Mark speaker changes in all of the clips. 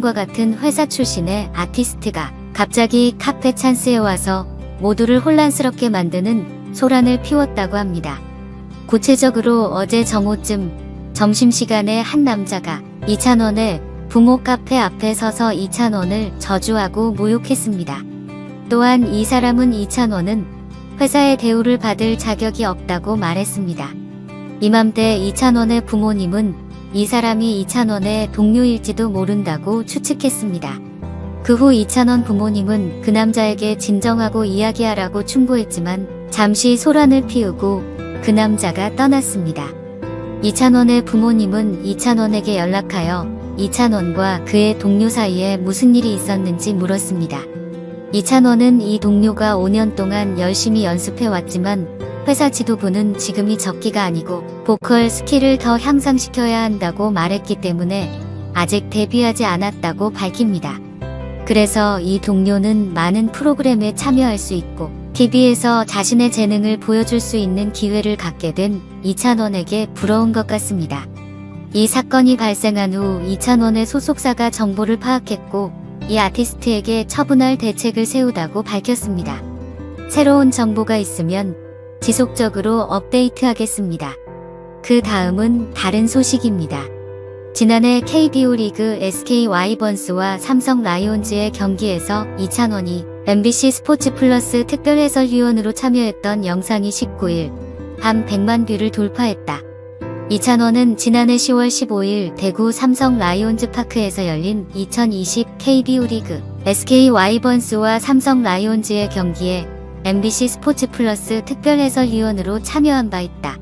Speaker 1: 과 같은 회사 출신의 아티스트가 갑자기 카페 찬스에 와서 모두를 혼란스럽게 만드는 소란을 피웠다고 합니다. 구체적으로 어제 정오쯤 점심시간에 한 남자가 이찬원의 부모 카페 앞에 서서 이찬원을 저주하고 모욕했습니다. 또한 이 사람은 이찬원은 회사의 대우를 받을 자격이 없다고 말했습니다. 이맘때 이찬원의 부모님은 이 사람이 이찬원의 동료일지도 모른다고 추측했습니다. 그 후 이찬원 부모님은 그 남자에게 진정하고 이야기하라고 충고했지만 잠시 소란을 피우고 그 남자가 떠났습니다. 이찬원의 부모님은 이찬원에게 연락하여 이찬원과 그의 동료 사이에 무슨 일이 있었는지 물었습니다. 이찬원은 이 동료가 5년 동안 열심히 연습해 왔지만 회사 지도부는 지금이 적기가 아니고 보컬 스킬을 더 향상시켜야 한다고 말했기 때문에 아직 데뷔하지 않았다고 밝힙니다. 그래서 이 동료는 많은 프로그램에 참여할 수 있고 TV에서 자신의 재능을 보여줄 수 있는 기회를 갖게 된 이찬원에게 부러운 것 같습니다. 이 사건이 발생한 후 이찬원의 소속사가 정보를 파악했고 이 아티스트에게 처분할 대책을 세우다고 밝혔습니다. 새로운 정보가 있으면 지속적으로 업데이트하겠습니다. 그 다음은 다른 소식입니다. 지난해 KBO 리그 SK 와이번스와 삼성 라이온즈의 경기에서 이찬원이 MBC 스포츠 플러스 특별 해설위원으로 참여했던 영상이 19일 밤 100만 뷰를 돌파했다. 이찬원은 지난해 10월 15일 대구 삼성 라이온즈 파크에서 열린 2020 KBO 리그 SK 와이번스와 삼성 라이온즈의 경기에 MBC 스포츠 플러스 특별 해설위원으로 참여한 바 있다.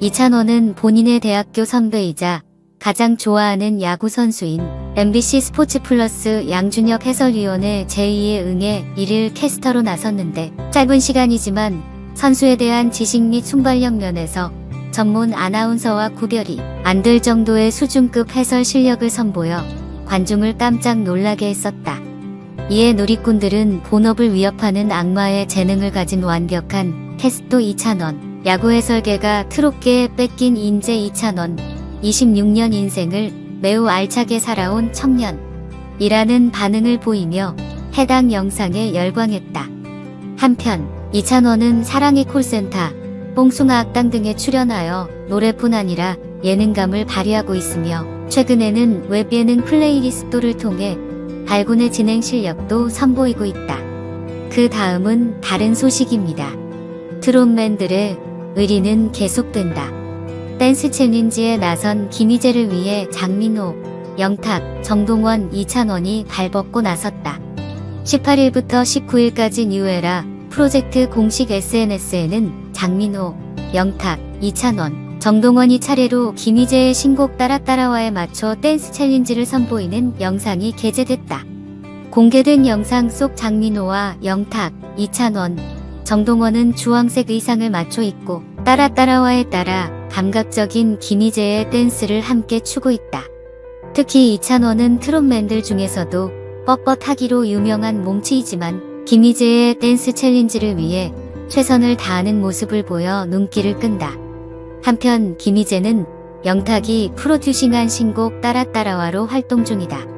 Speaker 1: 이찬원은 본인의 대학교 선배이자 가장 좋아하는 야구 선수인 MBC 스포츠 플러스 양준혁 해설위원의 제의에 응해 일일 캐스터로 나섰는데 짧은 시간이지만 선수에 대한 지식 및 순발력 면에서 전문 아나운서와 구별이 안 될 정도의 수준급 해설 실력을 선보여 관중을 깜짝 놀라게 했었다. 이에 누리꾼들은 본업을 위협하는 악마의 재능을 가진 완벽한 테스토 이찬원, 야구 해설계가 트롯계에 뺏긴 인재 이찬원, 26년 인생을 매우 알차게 살아온 청년이라는 반응을 보이며 해당 영상에 열광했다. 한편 이찬원은 사랑의 콜센터, 뽕숭아 악당 등에 출연하여 노래뿐 아니라 예능감을 발휘하고 있으며 최근에는 웹 예능 플레이리스토를 통해 발군의 진행 실력도 선보이고 있다. 그 다음은 다른 소식입니다. 트롯맨들의 의리는 계속된다. 댄스 챌린지에 나선 김희재를 위해 장민호, 영탁, 정동원, 이찬원이 발벗고 나섰다. 18일부터 19일까지 뉴에라 프로젝트 공식 SNS에는 장민호, 영탁, 이찬원, 정동원이 차례로 김희재의 신곡 따라 따라와에 맞춰 댄스 챌린지를 선보이는 영상이 게재됐다. 공개된 영상 속 장민호와 영탁, 이찬원, 정동원은 주황색 의상을 맞춰 입고 따라 따라와에 따라 감각적인 김희재의 댄스를 함께 추고 있다. 특히 이찬원은 트롯맨들 중에서도 뻣뻣하기로 유명한 몸치이지만 김희재의 댄스 챌린지를 위해 최선을 다하는 모습을 보여 눈길을 끈다. 한편 김희재는 영탁이 프로듀싱한 신곡 따라 따라와로 활동 중이다.